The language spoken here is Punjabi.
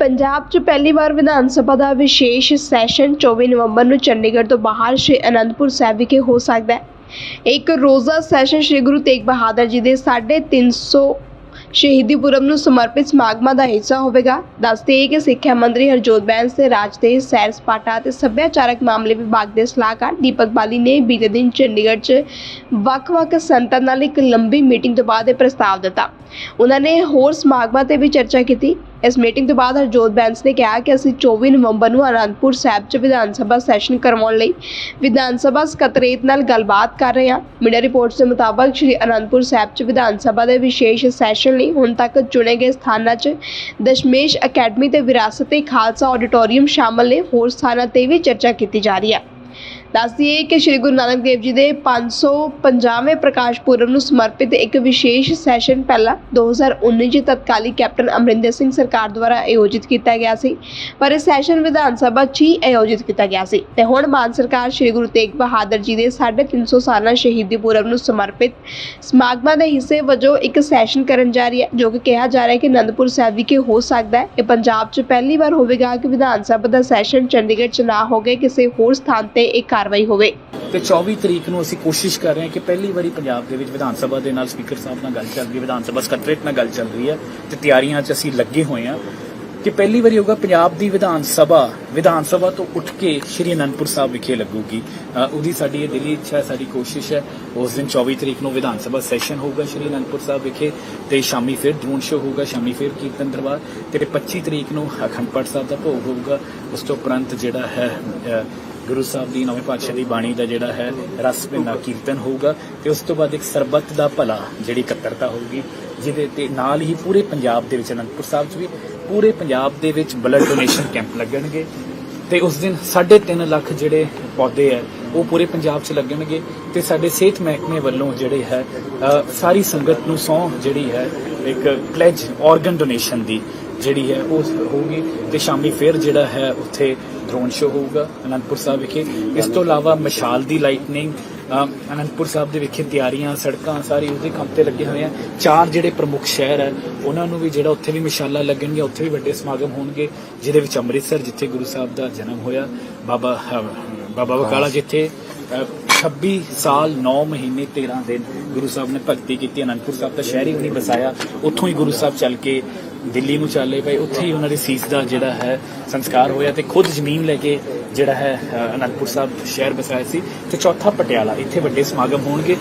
ਪੰਜਾਬ 'ਚ ਪਹਿਲੀ ਵਾਰ ਵਿਧਾਨ ਸਭਾ ਦਾ ਵਿਸ਼ੇਸ਼ ਸੈਸ਼ਨ 24 ਨਵੰਬਰ ਨੂੰ ਚੰਡੀਗੜ੍ਹ ਤੋਂ ਬਾਹਰ ਸ਼੍ਰੀ ਅਨੰਦਪੁਰ ਸਾਹਿਬ ਵਿਖੇ ਹੋ ਸਕਦਾ ਹੈ। ਇੱਕ ਰੋਜ਼ਾ ਸੈਸ਼ਨ ਸ਼੍ਰੀ ਗੁਰੂ ਤੇਗ ਬਹਾਦਰ ਜੀ ਦੇ 350 ਸ਼ਹੀਦੀ ਪੁਰਬ ਨੂੰ ਸਮਰਪਿਤ ਸਮਾਗਮਾਂ ਦਾ ਹਿੱਸਾ ਹੋਵੇਗਾ। ਦੱਸਦੇ ਹੈ ਕਿ ਸਿੱਖਿਆ ਮੰਤਰੀ ਹਰਜੋਤ ਬੈਂਸ ਤੇ ਰਾਜ ਦੇ ਸੈਰ ਸਪਾਟਾ ਅਤੇ ਸੱਭਿਆਚਾਰਕ ਮਾਮਲੇ ਵਿਭਾਗ ਦੇ ਸਲਾਹਕਾਰ ਦੀਪਕ ਬਾਲੀ ਨੇ ਬੀਤੇ ਦਿਨ ਚੰਡੀਗੜ੍ਹ 'ਚ ਵੱਖ-ਵੱਖ ਸੰਤਾਂ ਨਾਲ ਇੱਕ ਲੰਬੀ ਮੀਟਿੰਗ ਤੋਂ ਬਾਅਦ ਇਹ ਪ੍ਰਸਤਾਵ ਦਿੱਤਾ। ਉਹਨਾਂ ਨੇ ਹੋਰ ਸਮਾਗਮਾਂ ਤੇ ਵੀ ਚਰਚਾ ਕੀਤੀ। ਇਸ ਮੀਟਿੰਗ ਤੋਂ ਬਾਅਦ ਹਰਜੋਤ ਬੈਂਸ ਨੇ ਕਿਹਾ ਕਿ ਅਸੀਂ 24 ਨਵੰਬਰ ਨੂੰ ਅਨੰਦਪੁਰ ਸਾਹਿਬ 'ਚ ਵਿਧਾਨ ਸਭਾ ਸੈਸ਼ਨ ਕਰਵਾਉਣ ਲਈ ਵਿਧਾਨ ਸਭਾ ਸਕੱਤਰੇਤ ਨਾਲ ਗੱਲਬਾਤ ਕਰ ਰਹੇ ਹਾਂ। ਮੀਡੀਆ ਰਿਪੋਰਟਸ ਦੇ ਮੁਤਾਬਕ ਸ਼੍ਰੀ ਅਨੰਦਪੁਰ ਸਾਹਿਬ 'ਚ ਵਿਧਾਨ ਸਭਾ ਦੇ ਵਿਸ਼ੇਸ਼ ਸੈਸ਼ਨ ਲਈ ਹੁਣ ਤੱਕ ਚੁਣੇ ਗਏ ਸਥਾਨਾਂ 'ਚ ਦਸ਼ਮੇਸ਼ ਅਕੈਡਮੀ ਤੇ ਵਿਰਾਸਤ-ਏ ਖਾਲਸਾ ਆਡੀਟੋਰੀਅਮ ਸ਼ਾਮਲ ਨੇ। ਹੋਰ ਸਥਾਨਾਂ ਤੇ ਵੀ ਚਰਚਾ ਕੀਤੀ ਜਾ ਰਹੀ ਹੈ। ਦੱਸ ਦਈਏ ਕਿ ਸ਼੍ਰੀ ਗੁਰੂ ਨਾਨਕ ਦੇਵ ਜੀ ਦੇ 550ਵੇਂ ਪ੍ਰਕਾਸ਼ ਪੁਰਬ ਨੂੰ ਸਮਰਪਿਤ ਇੱਕ ਵਿਸ਼ੇਸ਼ ਸੈਸ਼ਨ ਪਹਿਲਾਂ 2019 ਚ ਤਤਕਾਲੀ ਕੈਪਟਨ ਅਮਰਿੰਦਰ ਸਿੰਘ ਸਰਕਾਰ ਦੁਆਰਾ ਆਯੋਜਿਤ ਕੀਤਾ ਗਿਆ ਸੀ। ਪਰ ਇਹ ਸੈਸ਼ਨ ਵਿਧਾਨ ਸਭਾ 'ਚ ਹੀ ਆਯੋਜਿਤ ਕੀਤਾ ਗਿਆ ਸੀ। ਤੇ ਹੁਣ ਮਾਨ ਸਰਕਾਰ ਸ਼੍ਰੀ ਗੁਰੂ ਤੇਗ ਬਹਾਦਰ ਜੀ ਦੇ 350 ਸਾਲਾ ਸ਼ਹੀਦੀ ਪੁਰਬ ਨੂੰ ਸਮਰਪਿਤ ਸਮਾਗਮਾਂ ਦੇ ਹਿੱਸੇ ਵਜੋਂ ਇੱਕ ਸੈਸ਼ਨ ਕਰਨ ਜਾ ਰਹੀ ਹੈ, ਜੋ ਕਿ ਕਿਹਾ ਜਾ ਰਿਹਾ ਹੈ ਕਿ ਅਨੰਦਪੁਰ ਸਾਹਿਬ ਵਿਖੇ ਹੋ ਸਕਦਾ ਹੈ। ਇਹ ਪੰਜਾਬ 'ਚ ਪਹਿਲੀ ਵਾਰ ਹੋਵੇਗਾ ਕਿ ਵਿਧਾਨ ਸਭਾ ਦਾ ਸੈਸ਼ਨ ਚੰਡੀਗੜ੍ਹ 'ਚ ਨਾ ਹੋ ਹੋਵੇ ਕਿਸੇ ਹੋਰ ਸਥਾਨ ਤੇ ਇੱਕ ਕਾਰਵਾਈ ਹੋਵੇ। ਤੇ 24 ਤਰੀਕ ਨੂੰ ਅਸੀਂ ਕੋਸ਼ਿਸ਼ ਕਰ ਰਹੇ ਹਾਂ ਕਿ ਪਹਿਲੀ ਵਾਰੀ ਪੰਜਾਬ ਦੇ ਵਿੱਚ ਵਿਧਾਨ ਸਭਾ ਦੇ ਨਾਲ ਸਪੀਕਰ ਸਾਹਿਬ ਨਾਲ ਗੱਲ ਚੱਲ ਰਹੀ ਹੈ, ਵਿਧਾਨ ਸਭਾ ਸਕੱਤਰੇਤ ਨਾਲ ਗੱਲ ਚੱਲ ਰਹੀ ਹੈ ਤੇ ਤਿਆਰੀਆਂ 'ਚ ਅਸੀਂ ਲੱਗੇ ਹੋਏ ਹਾਂ ਕਿ ਪਹਿਲੀ ਵਾਰੀ ਹੋਗਾ ਪੰਜਾਬ ਦੀ ਵਿਧਾਨ ਸਭਾ ਵਿਧਾਨ ਸਭਾ ਤੋਂ ਉੱਠ ਕੇ ਸ਼੍ਰੀ ਅਨੰਦਪੁਰ ਸਾਹਿਬ ਵਿਖੇ ਲੱਗੂਗੀ। ਉਹਦੀ ਸਾਡੀ ਇਹ ਦਿਲੀ ਇੱਛਾ, ਸਾਡੀ ਕੋਸ਼ਿਸ਼ ਹੈ, ਉਸ ਦਿਨ 24 ਤਰੀਕ ਨੂੰ ਵਿਧਾਨ ਸਭਾ ਸੈਸ਼ਨ ਹੋਊਗਾ ਸ਼੍ਰੀ ਅਨੰਦਪੁਰ ਸਾਹਿਬ ਵਿਖੇ ਤੇ ਸ਼ਾਮੀ ਫਿਰ ਡਰੋਨ ਸ਼ੋ ਹੋਊਗਾ, ਸ਼ਾਮੀ ਫਿਰ ਕੀਰਤਨ ਦਰਬਾਰ ਤੇ 25 ਤਰੀਕ ਨੂੰ ਅਖੰਡ ਪਾਠ ਸਾਹਿਬ ਦਾ ਭੋਗ ਹੋਊਗਾ। ਉਸ ਤੋਂ ਉਪਰੰਤ ਜਿਹੜਾ ਹੈ ਗੁਰੂ ਸਾਹਿਬ ਦੀ ਨਵੇਂ ਪਾਤਸ਼ਾਹ ਦੀ ਬਾਣੀ ਦਾ ਜਿਹੜਾ ਹੈ ਰਸ ਭਿੰਨਾ ਕੀਰਤਨ ਹੋਊਗਾ ਤੇ ਉਸ ਤੋਂ ਬਾਅਦ ਇੱਕ ਸਰਬੱਤ ਦਾ ਭਲਾ ਜਿਹੜੀ ਇਕੱਤਰਤਾ ਹੋਊਗੀ, ਜਿਹਦੇ ਤੇ ਨਾਲ ਹੀ ਪੂਰੇ ਪੰਜਾਬ ਦੇ ਵਿੱਚ, ਅਨੰਦਪੁਰ ਸਾਹਿਬ 'ਚ ਵੀ ਪੂਰੇ ਪੰਜਾਬ ਦੇ ਵਿੱਚ ਬਲੱਡ ਡੋਨੇਸ਼ਨ ਕੈਂਪ ਲੱਗਣਗੇ ਤੇ ਉਸ ਦਿਨ 3.5 ਲੱਖ ਜਿਹੜੇ ਪੌਦੇ ਹੈ, ਉਹ ਪੂਰੇ ਪੰਜਾਬ 'ਚ ਲੱਗਣਗੇ ਤੇ ਸਾਡੇ ਸਿਹਤ ਮਹਿਕਮੇ ਵੱਲੋਂ ਜਿਹੜੇ ਹੈ ਸਾਰੀ ਸੰਗਤ ਨੂੰ ਸੌ ਜਿਹੜੀ ਹੈ, ਇੱਕ ਪਲੇਜ ਆਰਗਨ ਡੋਨੇਸ਼ਨ ਦੀ ਜਿਹੜੀ ਹੈ ਉਹ ਹੋਊਗੀ ਤੇ ਸ਼ਾਮੀ ਫਿਰ ਜਿਹੜਾ ਹੈ ਉੱਥੇ ਡਰੋਨ ਸ਼ੋ ਹੋਊਗਾ ਅਨੰਦਪੁਰ ਸਾਹਿਬ ਵਿਖੇ। ਇਸ ਤੋਂ ਇਲਾਵਾ ਮਸ਼ਾਲ ਦੀ ਲਾਈਟਨਿੰਗ ਅਨੰਦਪੁਰ ਸਾਹਿਬ ਦੇ ਵਿਖੇ ਤਿਆਰੀਆਂ ਸੜਕਾਂ ਸਾਰੀ ਉਹਦੇ ਕੰਮ ਤੇ ਲੱਗੇ ਹੋਏ ਆ। ਚਾਰ ਜਿਹੜੇ ਪ੍ਰਮੁੱਖ ਸ਼ਹਿਰ ਹੈ ਉਹਨਾਂ ਨੂੰ ਵੀ ਜਿਹੜਾ ਉੱਥੇ ਵੀ ਮਸ਼ਾਲਾ ਲੱਗਣਗੇ ਉੱਥੇ ਵੀ ਵੱਡੇ ਸਮਾਗਮ ਹੋਣਗੇ ਜਿਹਦੇ ਵਿੱਚ ਅੰਮ੍ਰਿਤਸਰ ਜਿੱਥੇ ਗੁਰੂ ਸਾਹਿਬ ਦਾ ਜਨਮ ਹੋਇਆ ਬਾਬਾ ਬਾਬਾ ਬਕਾਲਾ ਜਿੱਥੇ ਅਹ, 26 ਸਾਲ 9 ਮਹੀਨੇ 13 ਦਿਨ ਗੁਰੂ ਸਾਹਿਬ ਨੇ ਭਗਤੀ ਕੀਤੀ ਅਨੰਦਪੁਰ ਸਾਹਿਬ ਦਾ ਸ਼ਹਿਰ ਹੀ ਉਹਨੇ ਬਸਾਇਆ ਉੱਥੋਂ ਹੀ ਗੁਰੂ ਸਾਹਿਬ ਚੱਲ ਕੇ ਦਿੱਲੀ ਨੂੰ ਚੱਲੇ ਪਏ, ਉੱਥੇ ਹੀ ਉਹਨਾਂ ਦੇ ਸੀਸ ਦਾ ਜਿਹੜਾ ਹੈ ਸੰਸਕਾਰ ਹੋਇਆ ਤੇ ਖੁਦ ਜ਼ਮੀਨ ਲੈ ਕੇ ਜਿਹੜਾ ਹੈ ਅਨੰਦਪੁਰ ਸਾਹਿਬ ਸ਼ਹਿਰ ਬਸਾਇਆ ਸੀ ਤੇ ਚੌਥਾ ਪਟਿਆਲਾ, ਇੱਥੇ ਵੱਡੇ ਸਮਾਗਮ ਹੋਣਗੇ।